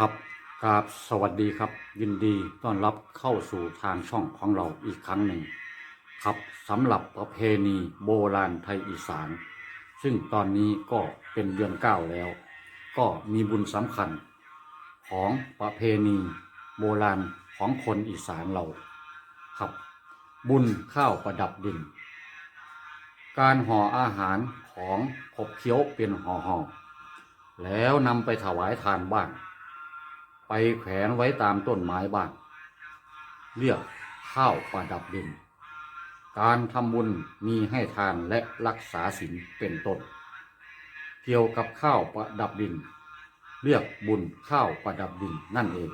ครับกราบสวัสดีครับ ยินดีต้อนรับเข้าสู่ทางช่องของเราอีกครั้งหนึ่ง ครับสำหรับประเพณีโบราณไทยอีสาน ซึ่งตอนนี้ก็เป็นเดือนเก้าแล้ว ก็มีบุญสำคัญ ของประเพณีโบราณของคนอีสานเรา ครับ บุญข้าวประดับดิน การห่ออาหารของขบเคี้ยวเป็นห่อห่อๆแล้วนำไปถวายทานบ้าง ไปแขวนไว้ตามต้นไม้บ้างเรียกข้าวประดับดิน การทำบุญมีให้ทานและรักษาศีลเป็นต้น เกี่ยวกับข้าวประดับดิน เรียกบุญข้าวประดับดินนั่นเอง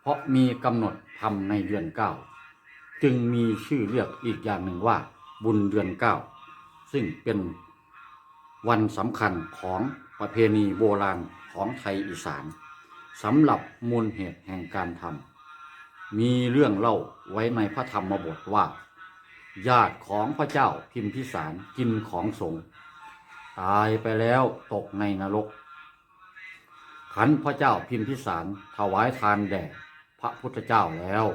เพราะมีกำหนดทำในเดือนเก้าจึงมีชื่อเรียกอีกอย่างหนึ่งว่า บุญเดือนเก้าซึ่งเป็นวันสำคัญของประเพณีโบราณของไทยอีสาน สำหรับมูลเหตุแห่งการทำมีเรื่องเล่าไว้ในพระธรรมบทว่า ญาติของพระเจ้าพิมพิสารกินของสงฆ์ตายไปแล้วตกในนรก ขันพระเจ้าพิมพิสารถวายทานแด่พระพุทธเจ้าแล้ว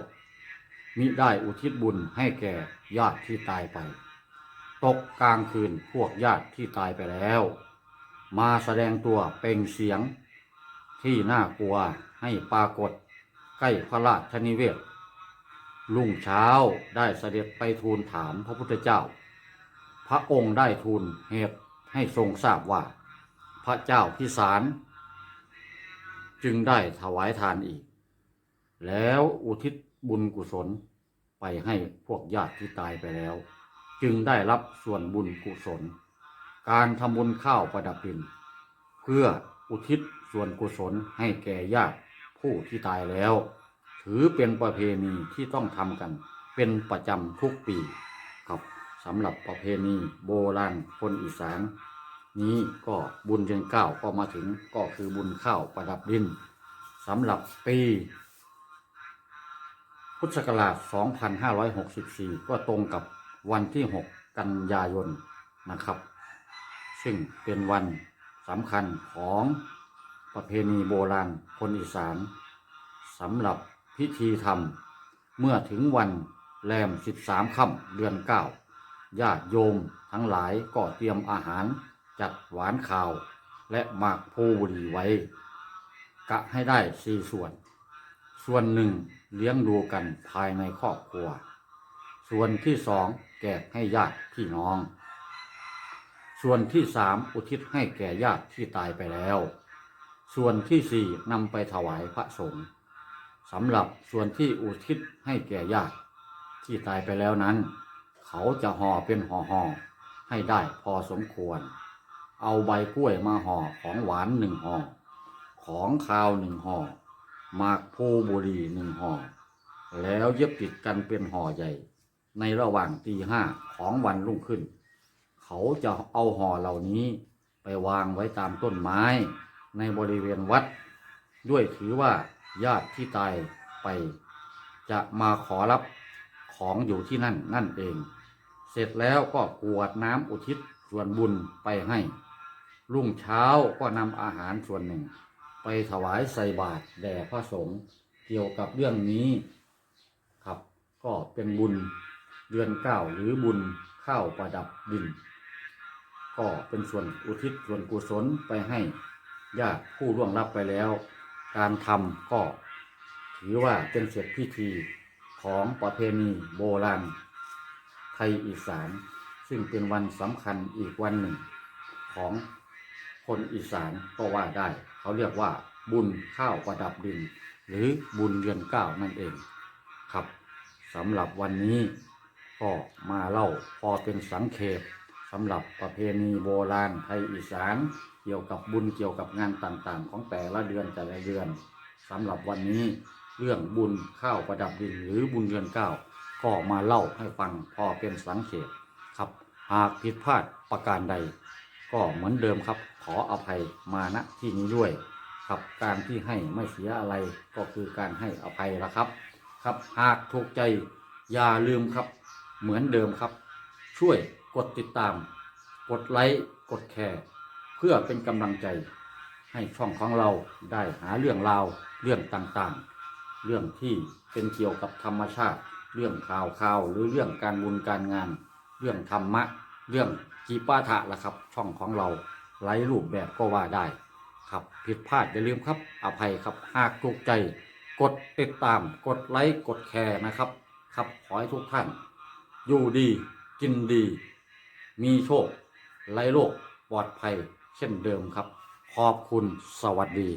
มิได้อุทิศบุญให้แก่ญาติที่ตายไป ตกกลางคืนพวกญาติที่ตายไปแล้ว มาแสดงตัวเปล่งเสียง ที่น่ากลัวให้ปรากฏใกล้พระราชนิเวศรุ่งเช้าได้เสด็จไปทูลถามพระพุทธเจ้า พระองค์ได้ทูลเหตุให้ทรงทราบว่า พระเจ้าพิสาร จึงได้ถวายทานอีก แล้วอุทิศบุญกุศลไปให้พวกญาติที่ตายไปแล้ว จึงได้รับส่วนบุญกุศล การทำบุญข้าวประดับดิน เพื่อ อุทิศส่วนกุศลให้แก่ญาติผู้ที่ตายแล้ว ถือเป็นประเพณีที่ต้องทำกัน เป็นประจำทุกปีครับสำหรับประเพณีโบราณคนอีสานนี้ก็บุญเดือนเก้าก็มาถึงก็คือบุญข้าวประดับดินสำหรับปี พุทธศักราช 2564 ก็ตรงกับวันที่ 6 กันยายนนะครับ ซึ่งเป็นวัน สำคัญของประเพณีโบราณคนอีสานสำหรับพิธีทำเมื่อถึงวันแรม13ค่ำเดือน9ญาติโยมทั้งหลายก็เตรียมอาหารจัดหวานข่าว และหมากพลูบุรีไว้ กะให้ได้สี่ส่วน ส่วนหนึ่งเลี้ยงดูกันภายในครอบครัว ส่วนที่สองแจกให้ญาติพี่น้อง ส่วนที่สามอุทิศให้แก่ญาติที่ตายไปแล้ว ส่วนที่สี่นำไปถวายพระสงฆ์สำหรับส่วนที่อุทิศให้แก่ญาติที่ตายไปแล้วนั้น เขาจะห่อเป็นห่อห่อๆให้ได้พอสมควร เอาใบกล้วยมาห่อของหวานหนึ่งห่อของคาวหนึ่งห่อหมากพลูบุรีหนึ่งห่อแล้วเย็บติดกันเป็นห่อใหญ่ ในระหว่างตีห้าของวันรุ่งขึ้น เขาจะเอาห่อเหล่านี้ไปวางไว้ตามต้นไม้ในบริเวณวัด ด้วยถือว่าญาติที่ตายไป จะมาขอรับของอยู่ที่นั่นนั่นเอง เสร็จแล้วก็กวดน้ำอุทิศส่วนบุญไปให้ รุ่งเช้าก็นำอาหารส่วนหนึ่ง ไปถวายใส่บาตรแด่พระสงฆ์เกี่ยวกับเรื่องนี้ครับ ก็เป็นบุญเดือนเก้าหรือบุญข้าวประดับดิน ก็เป็นส่วนอุทิศส่วนกุศลไปให้ญาติผู้ล่วงลับไปแล้ว การทำก็ถือว่าเป็นเสร็จพิธีของประเพณีโบราณไทยอีสาน ซึ่งเป็นวันสำคัญอีกวันหนึ่ง ของคนอีสานก็ว่าได้ เขาเรียกว่าบุญข้าวประดับดิน หรือบุญเดือนเก้านั่นเองครับสำหรับวันนี้ก็มาเล่าพอเป็นสังเขป สำหรับประเพณีโบราณไทยอีสานเกี่ยวกับบุญเกี่ยวกับงานต่างๆ ของแต่ละเดือนแต่ละเดือนสำหรับวันนี้เรื่องบุญข้าวประดับดินหรือบุญเดือนเก้าก็มาเล่าให้ฟังพอเป็นสังเขปครับ หากผิดพลาดประการใด ก็เหมือนเดิมครับ ขออภัยมาณที่นี้ด้วย ครับการที่ให้ไม่เสียอะไรก็คือการให้อภัยละครับ ครับหากถูกใจอย่าลืมครับ เหมือนเดิมครับ ช่วย กดติดตาม กดไลค์ กดแชร์ เพื่อเป็นกำลังใจ ให้ช่องของเราได้หาเรื่องราว เรื่องต่างๆ เรื่องที่เป็นเกี่ยวกับธรรมชาติ เรื่องข่าวข่าวหรือเรื่องการบุญการงาน เรื่องธรรมะ เรื่องจีปาถะละครับ ช่องของเราไร้รูปแบบก็ว่าได้ ครับผิดพลาดอย่าลืมครับ อภัยครับหากถูกใจ กดติดตาม กดไลค์ กดแชร์นะครับ ครับขอให้ทุกท่าน อยู่ดี กินดี มีโชคไร้โรคปลอดภัยเช่นเดิมครับ ขอบคุณสวัสดี